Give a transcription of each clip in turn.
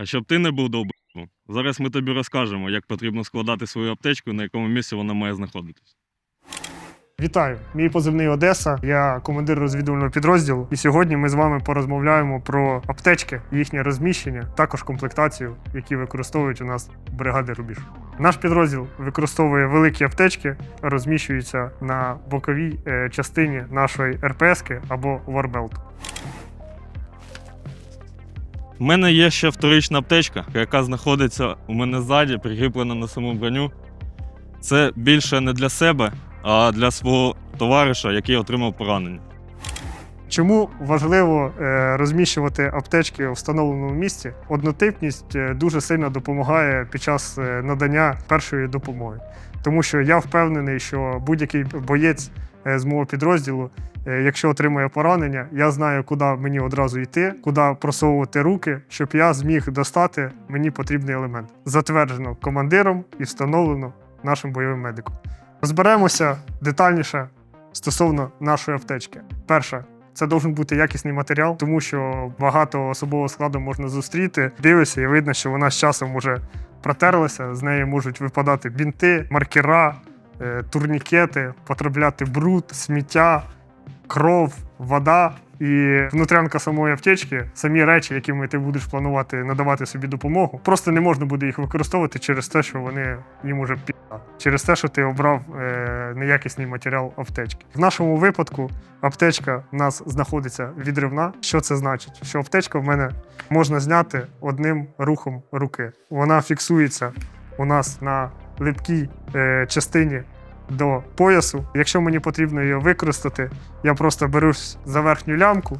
А щоб ти не був довбиком, зараз ми тобі розкажемо, як потрібно складати свою аптечку, на якому місці вона має знаходитись. Вітаю! Мій позивний Одеса. Я командир розвідувального підрозділу. І сьогодні ми з вами порозмовляємо про аптечки, їхнє розміщення, також комплектацію, які використовують у нас бригади Рубіж. Наш підрозділ використовує великі аптечки, розміщуються на боковій е, частині нашої РПСки або варбелту. У мене є ще вторична аптечка, яка знаходиться у мене ззаді, прикріплена на саму броню. Це більше не для себе, а для свого товариша, який отримав поранення. Чому важливо е, розміщувати аптечки у встановленому місці? Однотипність е, дуже сильно допомагає під час е, надання першої допомоги. Тому що я впевнений, що будь-який боєць з мого підрозділу, е, якщо отримує поранення, я знаю, куди мені одразу йти, куди просовувати руки, щоб я зміг достати мені потрібний елемент. Затверджено командиром і встановлено нашим бойовим медиком. Розберемося детальніше стосовно нашої аптечки. Перше, це должен бути якісний матеріал, тому що багато особового складу можна зустріти. Дивишся, і видно, що вона з часом уже протерлася. З неї можуть випадати бінти, маркера, е, турнікети, потрапляти бруд, сміття, кров, вода. І внутрянка самої аптечки, самі речі, якими ти будеш планувати надавати собі допомогу, просто не можна буде їх використовувати через те, що вони їм уже пі***а. через те, що ти обрав е, неякісний матеріал аптечки. В нашому випадку аптечка в нас знаходиться відривна. Що це значить? Що аптечка в мене можна зняти одним рухом руки. Вона фіксується у нас на липкій е, частині до поясу. Якщо мені потрібно її використати, я просто берусь за верхню лямку,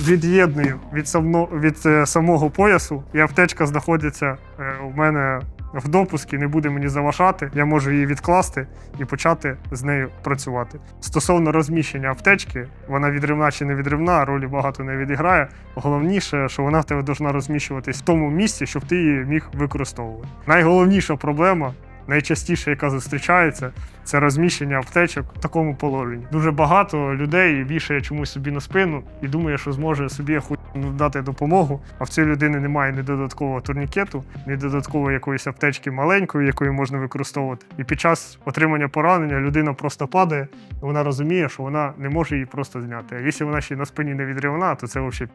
від'єдную від, самно, від е, самого поясу, і аптечка знаходиться е, у мене в допуску, не буде мені заважати. Я можу її відкласти і почати з нею працювати. Стосовно розміщення аптечки, вона відривна чи не відривна, ролі багато не відіграє. Головніше, що вона в тебе повинна розміщуватись в тому місці, щоб ти її міг використовувати. Найголовніша проблема. Найчастіше, яка зустрічається, це розміщення аптечок в такому положенні. Дуже багато людей вішає чомусь собі на спину і думає, що зможе собі хуй дати допомогу. А в цієї людини немає ні додаткового турнікету, ні додаткової якоїсь аптечки маленької, якою можна використовувати. І під час отримання поранення людина просто падає, і вона розуміє, що вона не може її просто зняти. А якщо вона ще на спині не відривна, то це взагалі.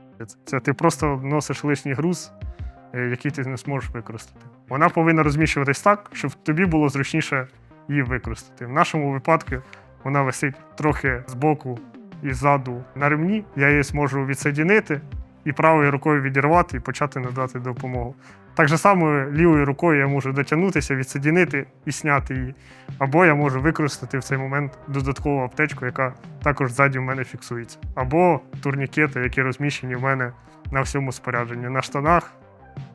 Це ти просто носиш лишній груз, який ти не зможеш використати. Вона повинна розміщуватись так, щоб тобі було зручніше її використати. В нашому випадку вона висить трохи збоку і ззаду на ремні. Я її зможу відсоединити і правою рукою відірвати і почати надати допомогу. Так же само лівою рукою я можу дотягнутися, відсоединити і зняти її. Або я можу використати в цей момент додаткову аптечку, яка також ззаді в мене фіксується. Або турнікети, які розміщені в мене на всьому спорядженні, на штанах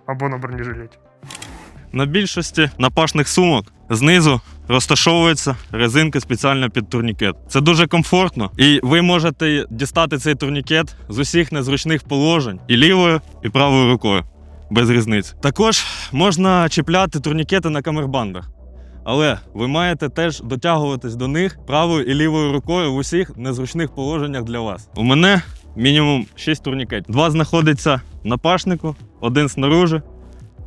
або на бронежилеті. На більшості напашних сумок знизу розташовуються резинки спеціально під турнікет. Це дуже комфортно, і ви можете дістати цей турнікет з усіх незручних положень і лівою, і правою рукою. Без різниці. Також можна чіпляти турнікети на камербандах. Але ви маєте теж дотягуватись до них правою і лівою рукою в усіх незручних положеннях для вас. У мене мінімум 6 турнікетів. Два знаходяться на пашнику, один снаружи,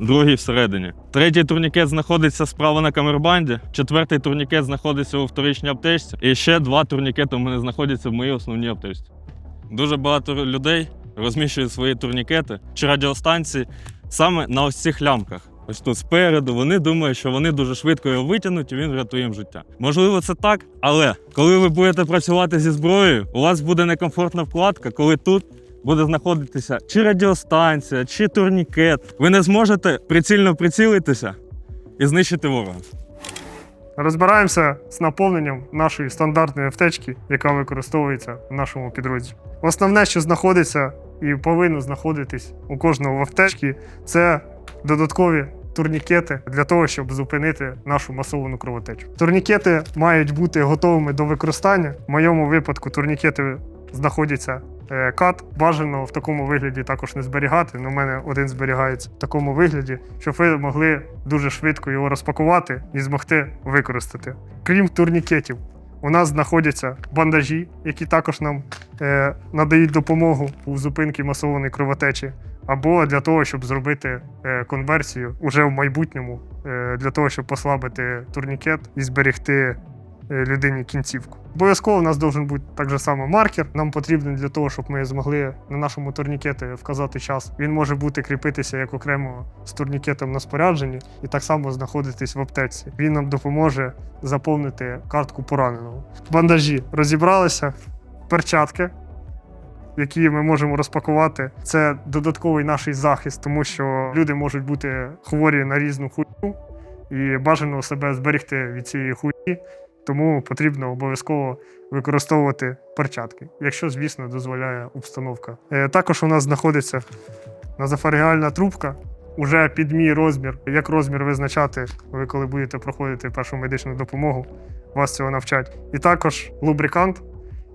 другий всередині. Третій турнікет знаходиться справа на камербанді, четвертий турнікет знаходиться у вторичній аптечці, і ще два турнікети у мене знаходяться в моїй основній аптечці. Дуже багато людей розміщують свої турнікети чи радіостанції саме на ось цих лямках. Ось тут спереду вони думають, що вони дуже швидко його витягнуть і він врятує їм життя. Можливо, це так, але коли ви будете працювати зі зброєю, у вас буде некомфортна вкладка, коли тут буде знаходитися чи радіостанція, чи турнікет. Ви не зможете прицільно прицілитися і знищити ворога. Розбираємося з наповненням нашої стандартної аптечки, яка використовується в нашому підрозділі. Основне, що знаходиться і повинно знаходитись у кожного в аптечці, це додаткові турнікети для того, щоб зупинити нашу масовану кровотечу. Турнікети мають бути готовими до використання. В моєму випадку турнікети знаходяться кат. Бажано в такому вигляді також не зберігати. У мене один зберігається в такому вигляді, щоб ви могли дуже швидко його розпакувати і змогти використати. Крім турнікетів, у нас знаходяться бандажі, які також нам е, надають допомогу у зупинці масованої кровотечі, або для того, щоб зробити е, конверсію уже в майбутньому, е, для того, щоб послабити турнікет і зберегти е, людині кінцівку. Обов'язково у нас должен бути так же само маркер. Нам потрібен для того, щоб ми змогли на нашому турнікеті вказати час. Він може бути кріпитися як окремо з турнікетом на спорядженні і так само знаходитись в аптеці. Він нам допоможе заповнити картку пораненого. Бандажі розібралися, перчатки. Які ми можемо розпакувати, це додатковий наш захист, тому що люди можуть бути хворі на різну хуйню, і бажано себе зберегти від цієї хуйні, тому потрібно обов'язково використовувати перчатки, якщо, звісно, дозволяє обстановка. Е, Також у нас знаходиться назофаріальна трубка. Уже під мій розмір. Як розмір визначати, ви коли будете проходити першу медичну допомогу, вас цього навчать. І також лубрикант,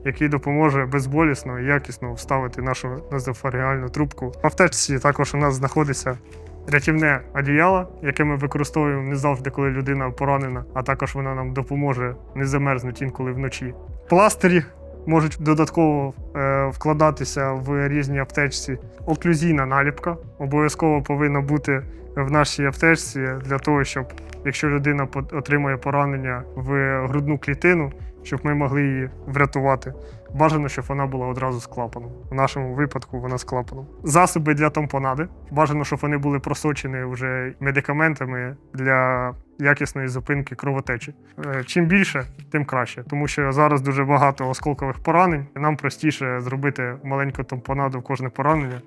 який допоможе безболісно і якісно вставити нашу назофаріальну трубку. В аптечці також у нас знаходиться рятівне одіяло, яке ми використовуємо не завжди, коли людина поранена, а також вона нам допоможе не замерзнути інколи вночі. Пластирі можуть додатково е, вкладатися в різні аптечці. Оклюзійна наліпка обов'язково повинна бути в нашій аптечці для того, щоб якщо людина отримує поранення в грудну клітину, щоб ми могли її врятувати. Бажано, щоб вона була одразу з клапаном. В нашому випадку вона з клапаном. Засоби для тампонади. Бажано, щоб вони були просочені вже медикаментами для якісної зупинки кровотечі. Е, Чим більше, тим краще, тому що зараз дуже багато осколкових поранень. Нам простіше зробити маленьку тампонаду в кожне поранення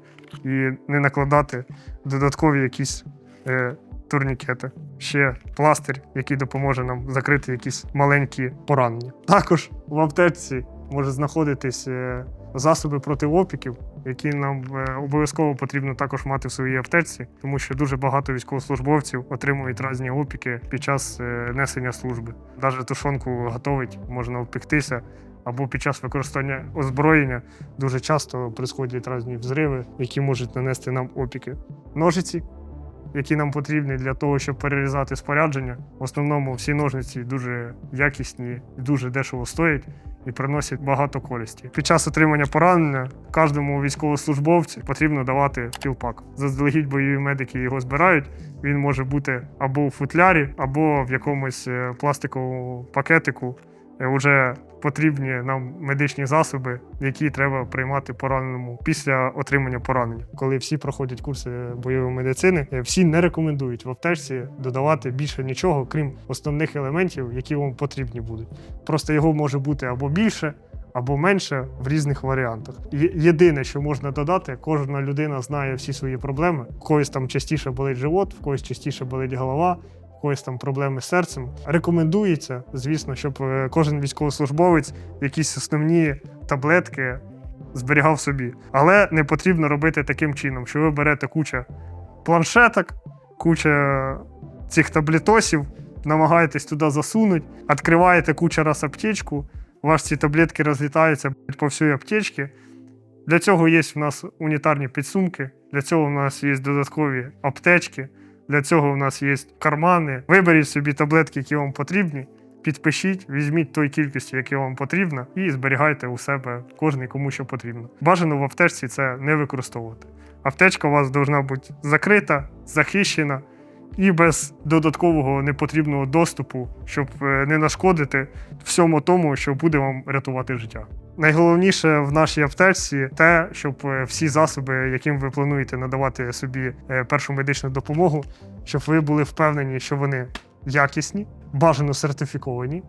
і не накладати додаткові якісь е, турнікети. Ще пластир, який допоможе нам закрити якісь маленькі поранення. Також в аптечці може знаходитись е, засоби проти опіків, які нам е, обов'язково потрібно також мати в своїй аптечці, тому що дуже багато військовослужбовців отримують різні опіки під час е, несення служби. Навіть тушонку готовить, можна впектися. Або під час використання озброєння дуже часто происходять різні взриви, які можуть нанести нам опіки. Ножиці, які нам потрібні для того, щоб перерізати спорядження. В основному всі ножниці дуже якісні і дуже дешево стоять і приносять багато користі. Під час отримання поранення кожному військовослужбовцю потрібно давати пілпак. Заздалегідь бойові медики його збирають. Він може бути або у футлярі, або в якомусь е, пластиковому пакетику. Е, Уже потрібні нам медичні засоби, які треба приймати пораненому після отримання поранення. Коли всі проходять курси бойової медицини, е, всі не рекомендують в аптечці додавати більше нічого, крім основних елементів, які вам потрібні будуть. Просто його може бути або більше, або менше в різних варіантах. Єдине, що можна додати, кожна людина знає всі свої проблеми. В когось там частіше болить живот, в когось частіше болить голова. В когось там проблеми з серцем. Рекомендується, звісно, щоб е, кожен військовослужбовець якісь основні таблетки зберігав собі. Але не потрібно робити таким чином, що ви берете куча планшеток, куча цих таблетосів, намагаєтесь туди засунути, відкриваєте куча раз аптечку, у вас ці таблетки розлітаються по всій аптечці. Для цього є в нас унітарні підсумки, для цього в нас є додаткові аптечки, для цього в нас є кармани. Виберіть собі таблетки, які вам потрібні, підпишіть, візьміть той кількості, яка вам потрібна, і зберігайте у себе кожний кому що потрібно. Бажано в аптечці це не використовувати. Аптечка у вас повинна бути закрита, захищена і без додаткового непотрібного доступу, щоб е, не нашкодити всьому тому, що буде вам рятувати життя. Найголовніше в нашій аптечці те, щоб е, всі засоби, яким ви плануєте надавати собі е, першу медичну допомогу, щоб ви були впевнені, що вони якісні, бажано сертифіковані.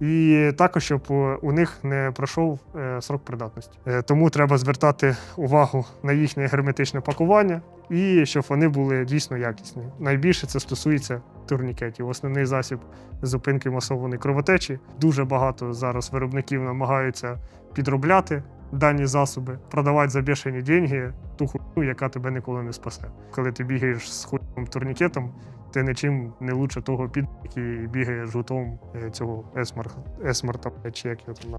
І також, щоб е, у них не пройшов срок придатності. Тому треба звертати увагу на їхнє герметичне пакування і щоб вони були дійсно якісні. Найбільше це стосується турнікетів. Основний засіб зупинки масованої кровотечі. Дуже багато зараз виробників намагаються підробляти дані засоби, продавати за бешені деньги ту хуйню, яка тебе ніколи не спасе. Коли ти бігаєш з хуйним турнікетом, ти нічим не лучше того під, який бігає з гутом е, цього есмарта, чи як його там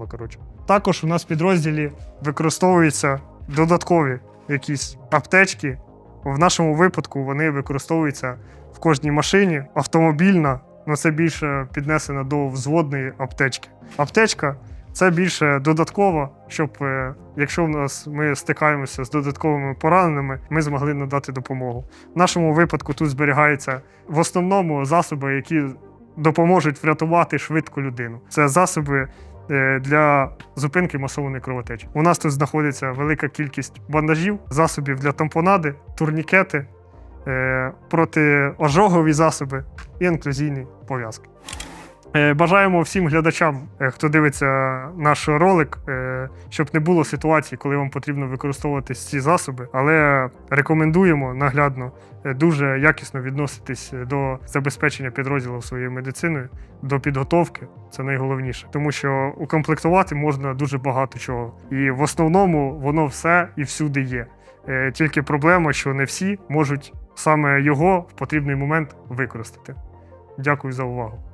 на- коротше. Також у нас в підрозділі використовуються додаткові якісь аптечки. В нашому випадку вони використовуються в кожній машині, автомобільна, але це більше піднесено до взводної аптечки. Аптечка Це більше додатково, щоб е, якщо в нас ми стикаємося з додатковими пораненими, ми змогли надати допомогу. В нашому випадку тут зберігаються в основному засоби, які допоможуть врятувати швидко людину. Це засоби е, для зупинки масованої кровотечі. У нас тут знаходиться велика кількість бандажів, засобів для тампонади, турнікети, е, протиожогові засоби і інклюзійні пов'язки. Е, Бажаємо всім глядачам, е, хто дивиться наш ролик, е, щоб не було ситуації, коли вам потрібно використовувати ці засоби, але рекомендуємо наглядно дуже якісно відноситись до забезпечення підрозділів своєю медициною, до підготовки. Це найголовніше, тому що укомплектувати можна дуже багато чого, і в основному воно все і всюди є. Тільки проблема, що не всі можуть саме його в потрібний момент використати. Дякую за увагу.